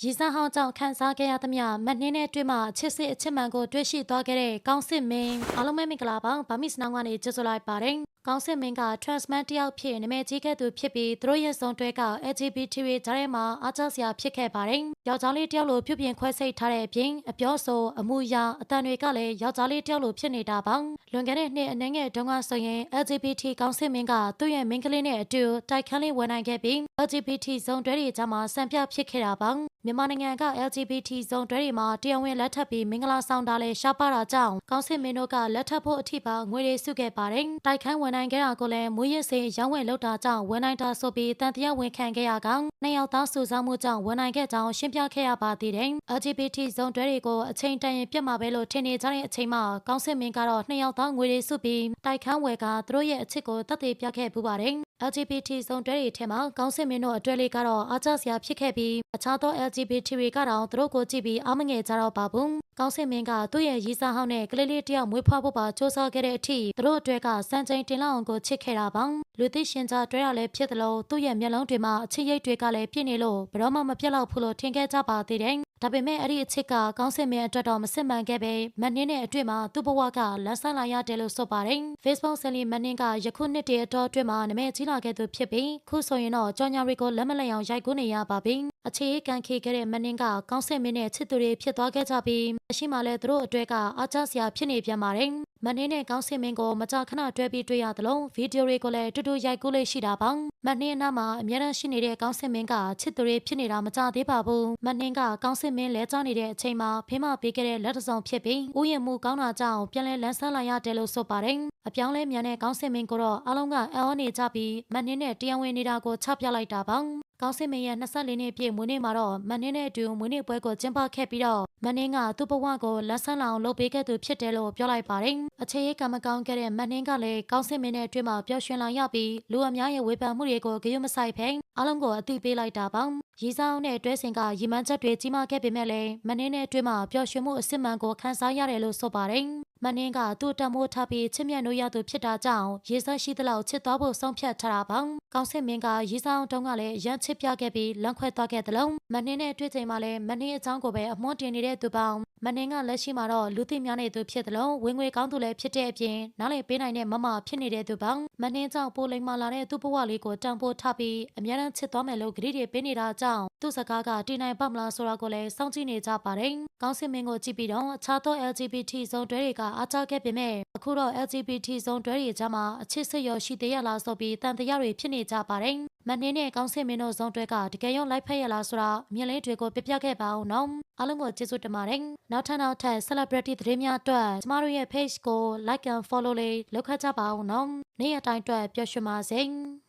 ရည်စားဟောင်းကြောင့်ခန်းစားခဲ့ရသမျှမနှင်းနဲ့တွေ့မှချစ်စစ်အချစ်မှန်ကိုတွေ့ရှိသွားခဲ့တဲ့ကောင်းစစ်မင်းအားလုံးပဲမင်္ဂလာပါဗာမစ်စနောင်းကနေကြိုဆိုလိုက်ပါတယ်ကောင်းစစ်မင်းက transman တယောက်ဖြစ်နာမည်ကြီးခဲ့သူဖြစ်ပြီးသူတို့ရဲ့စုံတွဲက LGBT တွေကြားထဲမှာအားကျစရာဖြစ်ခဲ့ပါတယ်။ယောက်ျားလေးတယောက်လိုပြုပြင်ခွဲစိတ်ထားတဲ့အပြင်အပြောဆိုအမှုရာအတန်တွေကလည်းယောက်ျားလေးတယောက်လိုဖြစ်နေတာပါ။လွန်ခဲ့တဲ့နှစ်အနည်းငယ်တုန်းကဆိုရင် LGBT ကောင်းစစ်မင်းကသူ့ရဲ့မိန်းကလေးနဲ့အတူတိုက်ခန်းလေးဝင်နိုင်ခဲ့ပြီး LGBT စုံတွဲတွေကြားမှာစံပြဖြစ်ခဲ့တာပါ။မြန်မာနိုင်ငံက LGBT စုံတွဲတွေမှာတရားဝင်လက်ထပ်ပြီးမင်္ဂလာဆောင်တာလဲရှားပါတာကြောင့်ကောင်းစစ်မင်းတို့ကလက်ထပ်ဖို့အထိပါငွေတွေစုခဲ့ပါတယ်။တိုက်ခန်းဝင်နိုင်ခဲ့တာကိုလည်းမွေးရစေရောင်းဝယ်လုပ်တာကြောင့်ဝန်နိုင်တာဆိုပြီးတန်တရားဝင်ခံခဲ့ရကောင်နှစ်ယောက်သားစုဆောင်မှုကြောင့်ဝန်နိုင်ခဲ့ကြောင်းရှင်းပြခဲ့ရပါသေးတယ်။ LGBT ဇုံတွဲတွေကိုအချိန်တန်ရင်ပြတ်မှာပဲလို့ထင်နေကြတဲ့အချိန်မှာကောင်းစစ်မင်းကတော့နှစ်ယောက်သားငွေတွေစုပြီးတိုက်ခန်းဝယ်ကသူတို့ရဲ့အချစ်ကိုတတ်သိပြခဲ့ပူပါတယ်။ LGBT ဇုံတွဲတွေထဲမှာကောင်းစစ်မင်းတို့အတွဲလေးကတော့အားကျစရာဖြစ်ခဲ့ပြီးအခြားသော LGBT တွေကတော့သူတို့ကိုကြည့်ပြီးအားမငယ်ကြတော့ပါဘူး။ကောင်းစစ်မင်းကသူ့ရဲ့ရီစာဟောင်းနဲ့ကလေးလေးတယောက်မွေးဖွားဖို့ပါစူးစမ်းခဲ့တဲ့အထိသူတို့အတွဲကစံချိန်တင်လောက်အောင်ကိုချစ်ခဲ့တာပါ။လူသိရှင်ကြားတွဲရလဲဖြစ်တယ်လို့သူ့ရဲ့မျက်လုံးတွေမှာအချစ်ရိတ်တွေကလည်းပြည့်နေလို့ဘယ်တော့မှမပြတ်လောက်ဘူးလို့ထင်ခဲ့ကြပါသေးတယ်။ ဒါပေမဲ့အဲ့ဒီအချစ်ကကောင်းစင်မင်းအတွက်တော့မစစ်မှန်ခဲ့ပဲမနှင်းနဲ့အတွေ့မှာသူ့ဘဝကလမ်းဆန်းလာရတယ်လို့ဆိုပါတယ်။ Facebook ဆယ်လီမနှင်းကယခုနှစ်တည်းအတော်အတွင်းမှာနာမည်ကြီးလာခဲ့သူဖြစ်ပြီးခုဆိုရင်တော့ကြော်ညာတွေကိုလက်မလျောင်ရိုက်ကူးနေရပါပြီ။အခြေခံခေခဲ့တဲ့မနှင်းကကောင်းစင်မင်းနဲ့ချစ်သူတွေဖြစ်သွားခဲ့ကြပြီးအရှိမှလည်းသူတို့အတွက်ကအားကျစရာဖြစ်နေပြန်ပါတယ်။ မနှင်းနဲ့ကောင်းစင်မင်းကိုမကြာခဏတွဲပြီးတွေ့ရသလိုဗီဒီယိုတွေကိုလည်းတူတူရိုက်ကူးလေးရှိတာပါမနှင်းအနားမှာအများအားရှိနေတဲ့ကောင်းစင်မင်းကချစ်သူတွေဖြစ်နေတာမကြသေးပါဘူးမနှင်းကကောင်းစင်မင်းလဲကျနေတဲ့အချိန်မှာဖေးမပေးခဲ့တဲ့လက်တစုံဖြစ်ပြီးဥယျာဉ်မှုကောင်းတာကြောင့်ပြန်လဲလန်းဆန်းလာရတယ်လို့ဆိုပါတယ်အပြောင်းလဲမြန်တဲ့ကောင်းစင်မင်းကိုတော့အားလုံးကအံ့ဩနေကြပြီးမနှင်းနဲ့တရားဝင်နေတာကိုချပြလိုက်တာပါ ကောင်းစင်မင်းရဲ့24နှစ်ပြည့်မွေးနေ့မှာတော့မနှင်းနဲ့အတူမွေးနေ့ပွဲကိုကျင်းပခဲ့ပြီးတော့မနှင်းကသူ့ဘဝကိုလက်ဆန်းလောင်လုပ်ပေးခဲ့သူဖြစ်တယ်လို့ပြောလိုက်ပါတယ်။အခြေရေးကမကောင်းခဲ့တဲ့မနှင်းကလည်းကောင်းစင်မင်းနဲ့အတွင်းမှာပျော်ရွှင်လာရပြီးလူအများရဲ့ဝေဖန်မှုတွေကိုဂရုမစိုက်ဖဲအားလုံးကိုအသိပေးလိုက်တာပါ။ရီဆောင်နဲ့တွဲစင်ကရီမန်းချက်တွေကြီးမားခဲ့ပေမဲ့လည်းမနှင်းနဲ့အတွင်းမှာပျော်ရွှင်မှုအစစ်မှန်ကိုခန်းစားရတယ်လို့ဆိုပါတယ်။ မနှင်းကသူ့တမိုးထားပြီးချစ်မြတ်နိုးရသူဖြစ်တာကြောင့်ရေစက်ရှိသလောက်ချစ်သွားဖို့ဆုံးဖြတ်ထားတာပါ။ကောင်းစင်မင်းကရေဆောင်တုံးကလည်းရမ်းချစ်ပြခဲ့ပြီးလန့်ခွဲသွားခဲ့သလိုမနှင်းနဲ့တွေ့ချိန်မှာလည်းမနှင်းအကြောင်းကိုပဲအမွှန်းတင်နေတဲ့သူပေါင်းမနှင်းကလက်ရှိမှာတော့လူသိများနေသူဖြစ်သလိုဝင်ငွေကောင်းသူလည်းဖြစ်တဲ့အပြင်နားလေပေးနိုင်တဲ့မမဖြစ်နေတဲ့သူပေါင်းမနှင်းကြောင့်ပိုလိမ်မာလာတဲ့သူ့ဘဝလေးကိုတန်ဖိုးထားပြီးအများအားချစ်သွားမယ်လို့ဂရုတွေပေးနေတာကြောင့်သူ့စကားကတည်နိုင်ပါမလားဆိုတာကိုလည်းစောင့်ကြည့်နေကြပါတယ်။ကောင်းစင်မင်းကိုကြည့်ပြီးတော့အခြားသော LGBT ဇုံတွဲတွေကအားကျခဲ့ပေမဲ့အခုတော့ LGBT ဇုံတွဲတွေကြားမှာအချစ်စစ်ရောရှိသေးရလားဆိုပြီးတန်တရားတွေဖြစ်နေကြပါတယ်။မနှင်းနဲ့ကောင်းစင်မင်းတို့ဇုံတွဲကတကယ်ရောလိုက်ဖက်ရလားဆိုတာမြင်လေးတွေကိုပြပြခဲ့ပါအောင်နော်။အားလုံးကိုကျေးဇူးတင်ပါတယ်။နောက်ထပ်နောက်ထပ် celebrity သတင်းများအတွက်ကျမတို့ရဲ့ page ကို like and follow လေးလုပ်ခတ်ကြပါအောင်နော်။နေ့ရက်တိုင်းအတွက်ပျော်ရွှင်ပါစေ။